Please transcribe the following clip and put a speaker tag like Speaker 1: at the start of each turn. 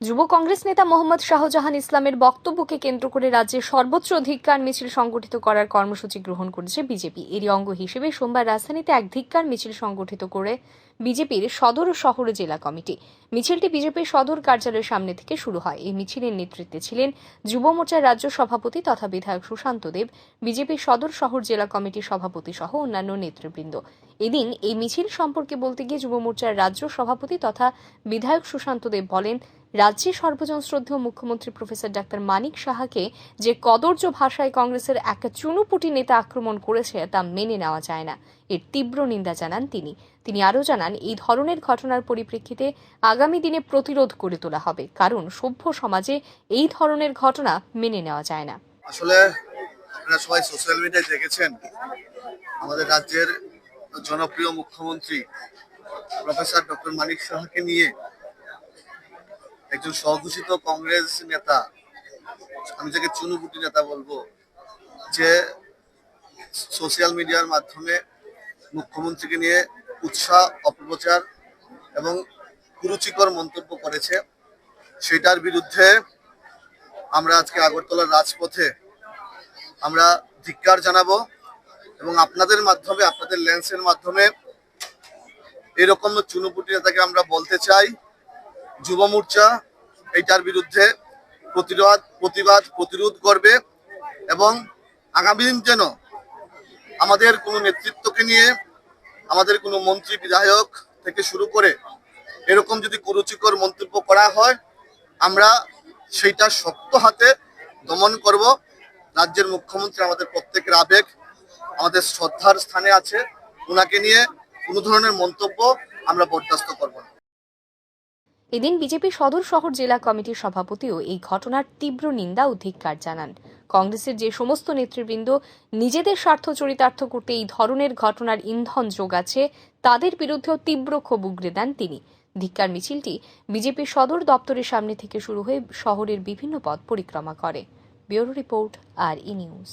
Speaker 1: যুব কংগ্রেস নেতা মোহাম্মদ শাহজাহান ইসলামের বক্তব্যকে কেন্দ্র করে রাজ্যে সর্বোচ্চ ধিক্কার মিছিল সংগঠিত করার কর্মসূচি গ্রহণ করেছে বিজেপি। এরই অঙ্গ হিসেবে সোমবার রাজধানীতে এক ধিক্কার মিছিল সংগঠিত করে বিজেপির সদর শহর জেলা কমিটি। মিছিলটি বিজেপির সদর কার্যালয়ের সামনে থেকে শুরু হয়। এই মিছিলের নেতৃত্বে ছিলেন যুব মোর্চার রাজ্য সভাপতি তথা বিধায়ক সুশান্ত দেব, বিজেপির সদর শহর জেলা কমিটির সভাপতি সহ অন্যান্য নেতৃবৃন্দ। এদিন এই মিছিল সম্পর্কে বলতে গিয়ে যুব মোর্চার রাজ্য সভাপতি তথা বিধায়ক সুশান্ত দেব বলেন রাজ্যে সর্বজন শ্রদ্ধেয় মুখ্যমন্ত্রী প্রফেসর ডাক্তার মানিক সাহাকে যে কদর্য ভাষায় কংগ্রেসের এক চুনুপুটি নেতা আক্রমণ করেছে তা মেনে নেওয়া যায় না। এর তীব্র নিন্দা জানান তিনি। তিনি আরও জানান, এই ধরনের ঘটনার পরিপ্রেক্ষিতে আগামী দিনে প্রতিরোধ করে তোলা হবে, কারণ সভ্য সমাজে এই ধরনের ঘটনা মেনে নেওয়া যায় না।
Speaker 2: আসলে আপনারা সবাই সোশ্যাল মিডিয়ায় দেখেছেন, আমাদের রাজ্যের জনপ্রিয় মুখ্যমন্ত্রী প্রফেসর ডক্টর মানিক সাহাকে নিয়ে একজন স্বঘোষিত কংগ্রেস নেতা, আমি যাকে চুনুপুটি নেতা বলব, যে সোশ্যাল মিডিয়ার মাধ্যমে মুখ্যমন্ত্রীকে নিয়ে উৎসাহ, অপপ্রচার এবং কুরুচিকর মন্তব্য করেছে, সেটার বিরুদ্ধে আমরা আজকে আগরতলার রাজপথে আমরা ধিক্কার জানাব এবং আপনাদের মাধ্যমে, আপনাদের লেন্সের মাধ্যমে এরকম চুনুপুটি নেতাকে আমরা বলতে চাই। যুব মোর্চা এইটার বিরুদ্ধে প্রতিরোধ, প্রতিবাদ, প্রতিরোধ করবে এবং আগামী দিন যেন আমাদের কোনো নেতৃত্বকে নিয়ে আমাদের কোনো মন্ত্রী, বিধায়ক থেকে শুরু করে এরকম যদি কুরুচিকর মন্তব্য করা হয়, আমরা সেইটা শক্ত হাতে দমন করব। রাজ্যের মুখ্যমন্ত্রী আমাদের প্রত্যেকের আবেগ, আমাদের শ্রদ্ধার স্থানে আছে। ওনাকে নিয়ে কোনো ধরনের মন্তব্য আমরা বরদাস্ত করব না।
Speaker 1: এদিন বিজেপি সদর শহর জেলা কমিটির সভাপতিও এই ঘটনার তীব্র নিন্দা ও ধিক্কার জানান। কংগ্রেসের যে সমস্ত নেতৃবৃন্দ নিজেদের স্বার্থ চরিতার্থ করতে এই ধরনের ঘটনার ইন্ধন যোগাচ্ছে তাদের বিরুদ্ধেও তীব্র ক্ষোভ উগড়ে দেন তিনি। ধিক্কার মিছিলটি বিজেপির সদর দপ্তরের সামনে থেকে শুরু হয়ে শহরের বিভিন্ন পথ পরিক্রমা করে। ব্যুরো রিপোর্ট, আর ই নিউজ।